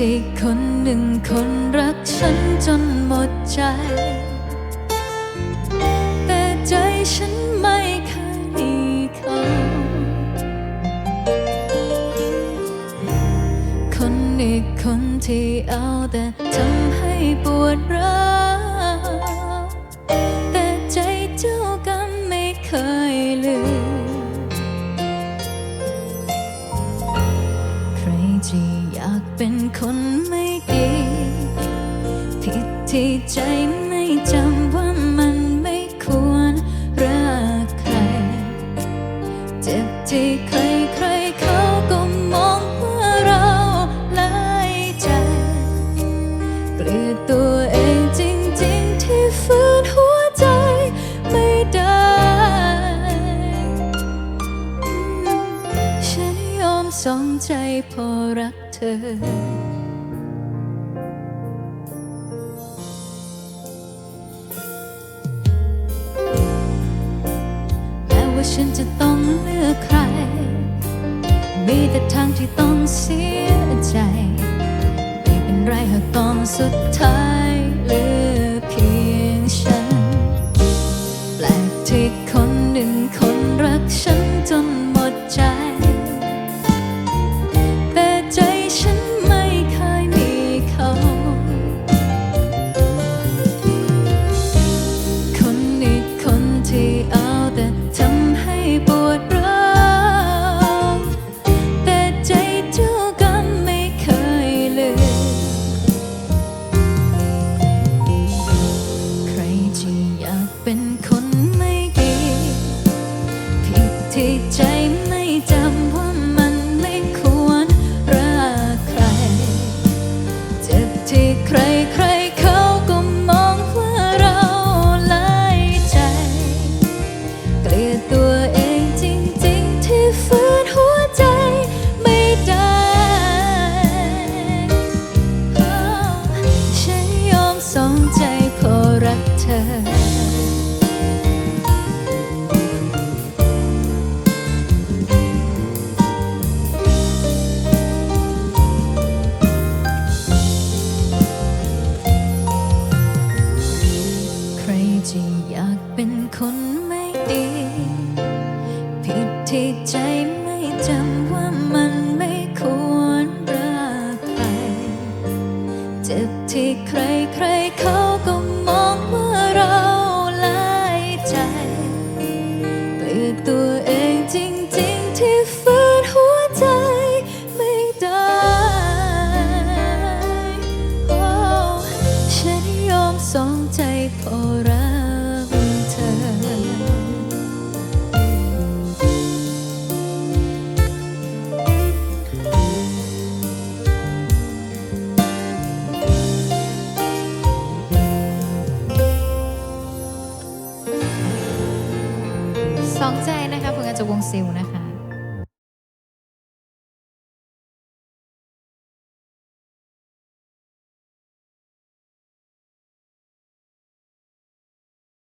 ที่คนหนึ่งคนรักฉันจนหมดใจ แต่ใจฉันไม่เคยมีเขา คนอีกคนที่เอาแต่ทำให้ปวดร้าวแต่ใจเจ้ากันไม่เคยลืมใครจะอยากเป็นคนไม่ดี ผิดที่ใจไม่จำว่ามันไม่ควรรักใคร เจ็บที่ใครใครเขาก็มองว่าเราหลายใจเกลียดตัวเองจริงๆที่ฝืนหัวใจไม่ได้ฉันยอมสองใจพอรัก เธอ แม้ว่าฉันจะต้องเลือกใคร มีแต่ทางที่ต้องเสียใจ ไม่เป็นไรหากตอนสุดท้าย ใจไม่จำว่ามันไม่ควรรักใคร เจ็บที่ใครใครๆเขาก็มองว่าเราหลายใจเกลียดตัวเองจริงๆที่ฝืนหัวใจไม่ได้ โอ้ฉันยอมสองใจพอร สองใจนะคะผลงานจากวงซิลนะคะ